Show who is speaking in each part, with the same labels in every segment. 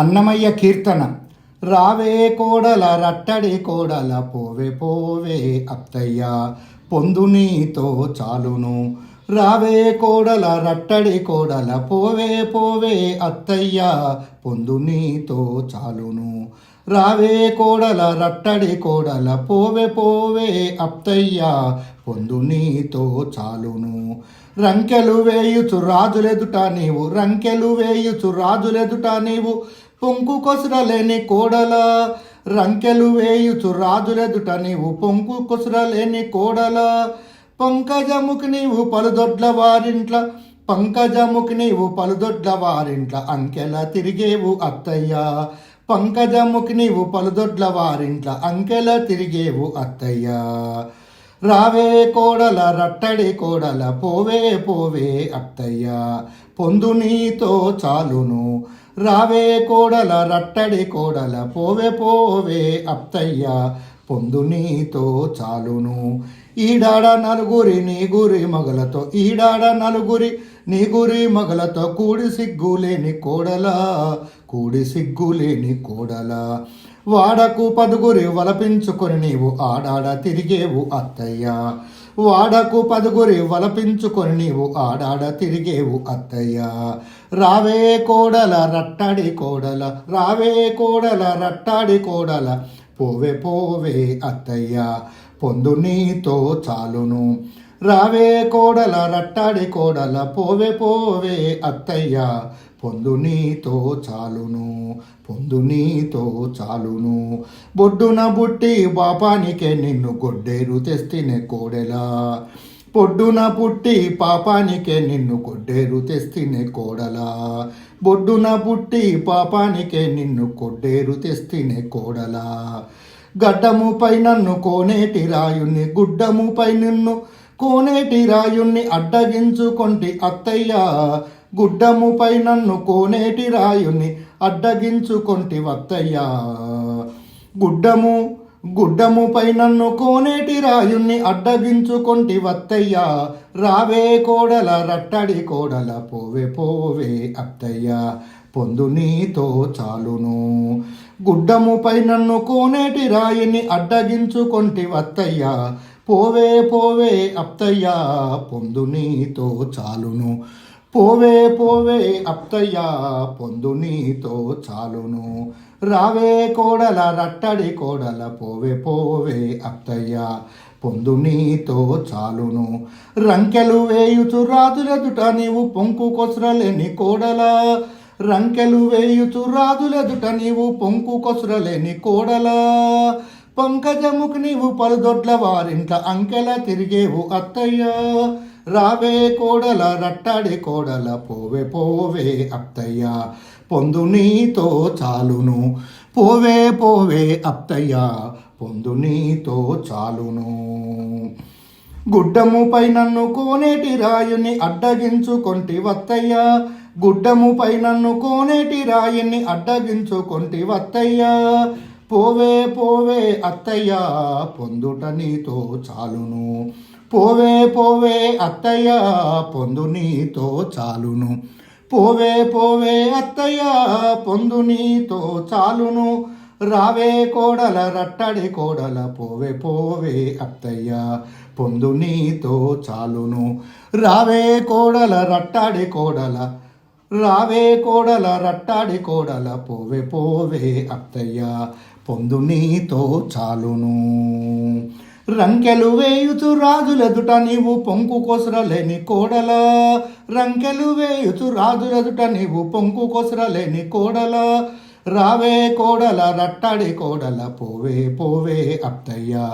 Speaker 1: అన్నమయ్య కీర్తన. రావే కోడల రట్టడి కోడల పోవే పోవే అత్తయ్య పొందు నీతో చాలును. రావే కోడల రట్టడి కోడల పోవే పోవే అత్తయ్య పొందు నీతో చాలును. రావే కోడల రట్టడి కోడల పోవే పోవే అత్తయ్య పొందు నీతో చాలును. రంకెలు వేయుచు రాజులెదుట నీవు రంకెలు వేయుచు రాజులెదుట నీవు పొంకు కొసరలేని కోడల రంకెలు వేయుచు రాజులెదుట నీవు పొంకు కొసరలేని కోడల. పంకజముకి నీవు పలుదొడ్ల వారింట్ల పంకజముకి నీవు పలుదొడ్ల వారింట్ల అంకెల తిరిగేవు అత్తయ్య. పంకజముకి నీవు పలుదొడ్ల వారింట్ల అంకెల తిరిగేవు అత్తయ్య. రావే కోడల రట్టడి కోడల పోవే పోవే అత్తయ్య. పొందు నీతో చాలును రావే కోడల రట్టడి కోడల పోవే పోవే అత్తయ్య పొందు నీతో చాలును. ఈడాడ నలుగురి నీ గురి మగలతో ఈడాడ నలుగురి నీ గురి మగలతో కూడి సిగ్గులేని కోడల కూడి సిగ్గులేని కోడల. వాడకు పదుగురి వలపించుకొని నీవు ఆడాడ తిరిగేవు అత్తయ్య. వాడకు పదుగురి వలపించుకొని నీవు ఆడాడ తిరిగేవు అత్తయ్య. రావే కోడల రట్టడి కోడల రావే కోడల రట్టాడి కోడల పోవే పోవే అత్తయ్య. పొందు నీతో చాలును. రావే కోడల రట్టాడి కోడల పోవే పోవే అత్తయ్య పొందు నీతో చాలును పొందు నీతో చాలును. బొడ్డున బుట్టి బాపానికే నిన్ను గొడ్డేరు తెస్తినే కోడెలా. పొడ్డున పుట్టి పాపానికే నిన్ను కొడ్డేరు తెస్తినే కోడలా. బొడ్డున పుట్టి పాపానికే నిన్ను కొడ్డేరు తెస్తినే కోడలా. గడ్డముపై నన్ను కోనేటి రాయుణ్ణి గుడ్డముపై నిన్ను కోనేటి రాయుణ్ణి అడ్డగించుకొంటి అత్తయ్య గుడ్డముపై నన్ను కోనేటి రాయుణ్ణి అడ్డగించుకొంటి వత్తయ్య గుడ్డము గుడ్డముపై నన్ను కోనేటి రాయుణ్ణి అడ్డగించుకొంటి వత్తయ్య రావే కోడల రట్టడి కోడల పోవే పోవే అత్తయ్య. పొందు నీతో చాలును. గుడ్డముపై నన్ను కోనేటి రాయిని అడ్డగించుకొంటి వత్తయ్య పోవే పోవే అప్తయ్యా పొందు నీతో చాలును. పోవే పోవే అప్తయ్యా పొందు నీతో చాలును. రావే కోడల రట్టడి కోడల పోవే పోవే అప్తయ్యా పొందు నీతో చాలును. రంకెలు వేయుచు రాజులెదుట నీవు పొంకు కొసరలేని కోడల. రంకెలు వేయుచు రాజులెదుట నీవు పొంకు కొసరలేని కోడలా. పంకజముకు నీవు పలుదొడ్ల వారింట్ల అంకెల తిరిగేవు అత్తయ్య. రావే కోడల రట్టాడి కోడల పోవే పోవే అత్తయ్య. పొందు నీతో చాలును పోవే పోవే అత్తయ్య. పొందు నీతో చాలును. గుడ్డముపై నన్ను కోనేటి రాయుని అడ్డగించుకొంటి వత్తయ్య గుడ్డముపై నన్ను కోనేటి రాయిని అడ్డగించుకొంటి వత్తయ్య పోవే పోవే అత్తయ్య పొందుట నీతో చాలును. పోవే పోవే అత్తయ్య పొందు నీతో చాలును. పోవే పోవే అత్తయ్య పొందు నీతో చాలును. రావే కోడల రట్టడి కోడల పోవే పోవే అత్తయ్య పొందు నీతో చాలును. రావే కోడల రట్టడి కోడల రావే కోడల రట్టాడి కోడల పోవే పోవే అత్తయ్య పొందు నీతో చాలును. రంకెలు వేయుచు రాజులెదుట నీవు పొంకు కొసరలేని కోడల. రంకెలు వేయుచు రాజులెదుట నీవు పొంకు కొసరలేని కోడల. రావే కోడల రట్టడి కోడల పోవే పోవే అత్తయ్య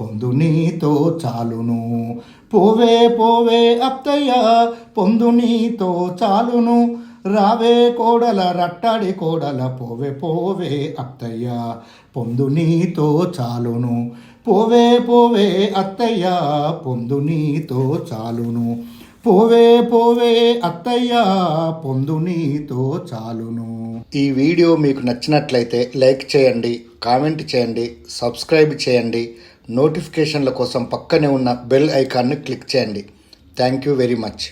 Speaker 1: పొందు నీతో చాలును. పోవే పోవే అత్తయ్యా పొందు నీతో చాలును. రావే కోడల రట్టడి కోడల పోవే పోవే అత్తయ్య పొందు నీతో చాలును. పోవే పోవే అత్తయ్య పొందు నీతో చాలును. పోవే పోవే అత్తయ్య పొందు నీతో చాలును. ఈ వీడియో మీకు నచ్చినట్లయితే లైక్ చేయండి కామెంట్ చేయండి సబ్స్క్రైబ్ చేయండి నోటిఫికేషన్ల కోసం పక్కనే ఉన్న బెల్ ఐకాన్ను క్లిక్ చేయండి. Thank you very much.